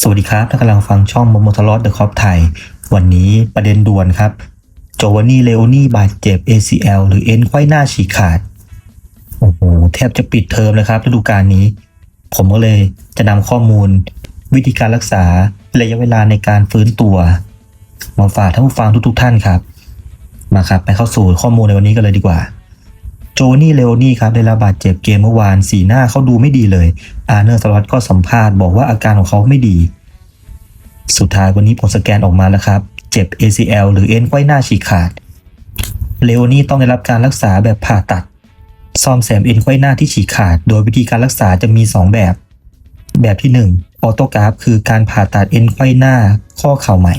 สวัสดีครับท่านกำลังฟังช่องโมโมทลอสเดอะคอปไทย วันนี้ประเด็นด่วนครับ โจวานี่เลโอนี่บาดเจ็บ ACL หรือเอ็นไขว้หน้าฉีกขาด โอ้โห แทบจะปิดเทอมเลยครับฤดูกาลนี้ ผมก็เลยจะนำข้อมูล วิธีการรักษาระยะเวลาในการฟื้นตัว มาฝากท่านผู้ฟังทุกๆ ท่านครับ มาครับ ไปเข้าสู่ข้อมูลในวันนี้กันเลยดีกว่า โจนี่เลโอนี่ครับได้รับบาดเจ็บเกมเมื่อวานสีหน้าเขาดูไม่ดีเลย อาร์เนอร์สล็อตก็สัมภาษณ์บอกว่าอาการของเขาไม่ดี สุดท้ายวันนี้ผลสแกนออกมาแล้วครับ เจ็บ ACL หรือเอ็นไขว้หน้าฉีกขาด เลโอนี่ต้องได้รับการรักษาแบบผ่าตัด ซ่อมแซมเอ็นไขว้หน้าที่ฉีกขาด โดยวิธีการรักษาจะมี 2 แบบ แบบที่1ออโตกราฟคือการผ่าตัดเอ็นไขว้หน้าข้อเข่าใหม่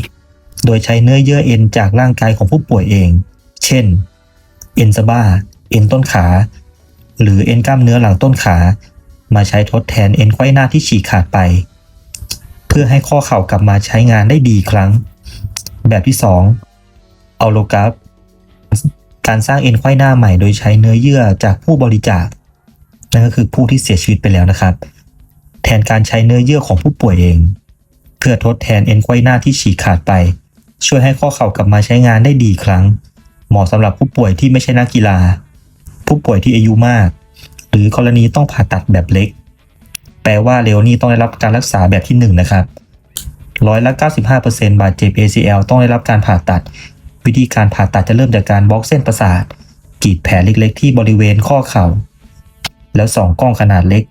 โดยใช้เนื้อเยื่อเอ็นจากร่างกายของผู้ป่วยเอง เช่น เอ็นสบ้า เอ็นต้นขา หรือเอ็นกล้ามเนื้อหลังต้นขา มาใช้ทดแทนเอ็นไขว้หน้าที่ฉีกขาดไป เพื่อให้ข้อเข่ากลับมาใช้งานได้ดีครั้ง แบบที่2เอาโลกราฟการสร้างเอ็นไขว้หน้าใหม่โดยใช้เนื้อเยื่อจากผู้บริจาคนั่นก็คือผู้ที่เสียชีวิตไปแล้วนะครับ แทนการใช้เนื้อเยื่อของผู้ป่วยเอง เพื่อทดแทนเอ็นไขว้หน้าที่ฉีกขาดไป ช่วยให้ข้อเข่ากลับมาใช้งานได้ดีครั้ง เหมาะสำหรับผู้ป่วยที่ไม่ใช่นักกีฬา ผู้ป่วยที่อายุมาก หรือกรณีต้องผ่าตัดแบบเล็ก แปลว่าเลโอนี่ต้องได้รับการรักษาแบบที่ 1 นะครับร้อยละ95%บาดเจ็บ ACL ต้องได้รับการผ่าตัด วิธีการผ่าตัดจะเริ่มจากการบล็อกเส้นประสาทกรีดแผลเล็กๆ ที่บริเวณข้อเข่า แล้วส่องกล้องขนาดเล็ก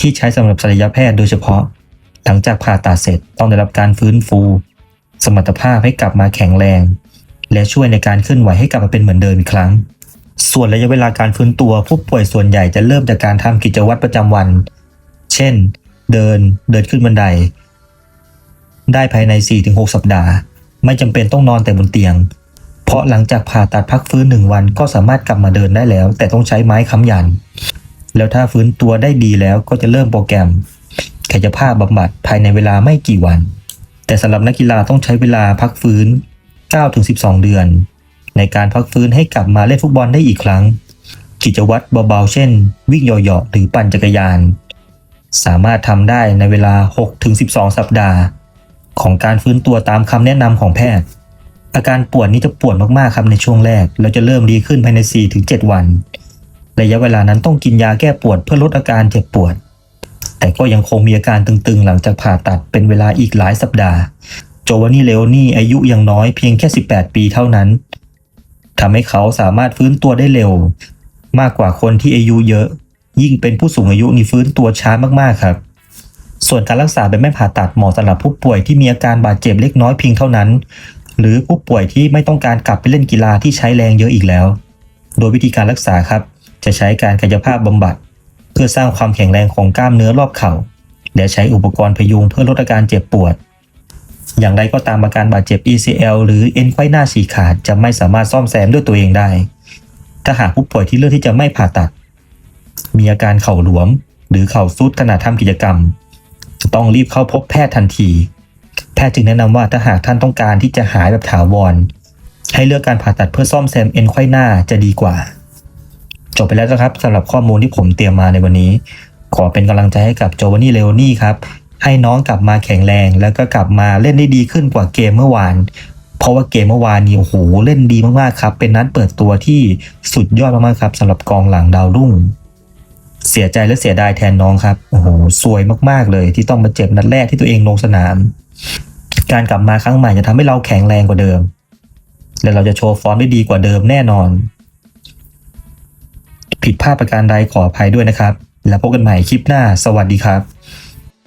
ที่ใช้สำหรับศัลยแพทย์โดยเฉพาะ หลังจากผ่าตัดเสร็จต้องได้รับการฟื้นฟู สมรรถภาพให้กลับมาแข็งแรง และช่วยในการเคลื่อนไหวให้กลับมาเป็นเหมือนเดิมอีกครั้ง ส่วนระยะเวลาการฟื้นตัวผู้ป่วยส่วนใหญ่จะเริ่มจากการทำกิจวัตรประจำวัน เช่น เดินเดินขึ้นบันได ได้ภายใน 4-6 สัปดาห์ ไม่จำเป็นต้องนอนแต่บนเตียง เพราะหลังจากผ่าตัดพักฟื้นหนึ่งวันก็สามารถกลับมาเดินได้แล้ว แต่ต้องใช้ไม้ค้ำยัน แล้วถ้าฟื้นตัวได้ดีแล้วก็จะเริ่มโปรแกรมกายภาพบำบัดภายในเวลาไม่กี่วัน แต่สำหรับนักกีฬาต้องใช้เวลาพักฟื้น 9-12 เดือน ในการพักฟื้นให้กลับมาเล่นฟุตบอลได้อีกครั้ง กิจวัตรเบาๆ เช่น วิ่งเหยาะๆหรือปั่นจักรยาน สามารถทำได้ในเวลา 6-12 สัปดาห์ ของการฟื้นตัวตามคำแนะนำของแพทย์ อาการปวดนี้จะปวดมากๆครับในช่วงแรกแล้วจะเริ่มดีขึ้นภายใน 4-7 วัน ระยะเวลานั้นต้องกินยาแก้ปวดเพื่อลดอาการเจ็บปวด แต่ก็ยังคงมีอาการตึงๆ หลังจากผ่าตัดเป็นเวลาอีกหลายสัปดาห์ โจวานี่เลโอนี่อายุยังน้อยเพียงแค่ 18 ปีเท่านั้น ทำให้เขาสามารถฟื้นตัวได้เร็ว มากกว่าคนที่อายุเยอะ ยิ่งเป็นผู้สูงอายุนี่ฟื้นตัวช้ามากๆครับ ส่วนการรักษาแบบไม่ผ่าตัดเหมาะสำหรับผู้ป่วยที่มีอาการบาดเจ็บเล็กน้อยเพียงเท่านั้น หรือผู้ป่วยที่ไม่ต้องการกลับไปเล่นกีฬาที่ใช้แรงเยอะอีกแล้ว โดยวิธีการรักษาครับ จะใช้การกายภาพบำบัด เพื่อสร้างความแข็งแรงของกล้ามเนื้อรอบเข่าและใช้อุปกรณ์พยุงเพื่อลดอาการเจ็บปวด อย่างไรก็ตามอาการบาดเจ็บ ECL หรือเอ็นไขว้หน้าฉีกขาดจะไม่สามารถซ่อมแซมด้วยตัวเองได้ ถ้าหากผู้ป่วยที่เลือกที่จะไม่ผ่าตัด มีอาการเข่าหลวม หรือเข่าซุดขณะทำกิจกรรม จะต้องรีบเข้าพบแพทย์ทันที แพทย์จึงแนะนำว่าถ้าหากท่านต้องการที่จะหายแบบถาวร ให้เลือกการผ่าตัดเพื่อซ่อมแซมเอ็นไขว้หน้าจะดีกว่า จบไปแล้วนะครับสำหรับข้อมูลที่ผมเตรียมมาในวันนี้ ขอเป็นกำลังใจให้กับโจวานี่เลโอนี่ครับ ให้น้องกลับมาแข็งแรง แล้วก็กลับมาเล่นได้ดีขึ้นกว่าเกมเมื่อวาน เพราะว่าเกมเมื่อวานนี้โอ้โหเล่นดีมากๆครับ เป็นนัดเปิดตัวที่สุดยอดมากๆครับสำหรับกองหลังดาวรุ่ง เสียใจและเสียดายแทนน้องครับโอ้โหสวยมากๆเลย ที่ต้องมาเจ็บนัดแรกที่ตัวเองลงสนาม การกลับมาครั้งใหม่จะทำให้เราแข็งแรงกว่าเดิม และเราจะโชว์ฟอร์มได้ดีกว่าเดิมแน่นอน ผิดพลาดประการใดขออภัยด้วยนะครับ แล้วพบกันใหม่คลิปหน้า สวัสดีครับ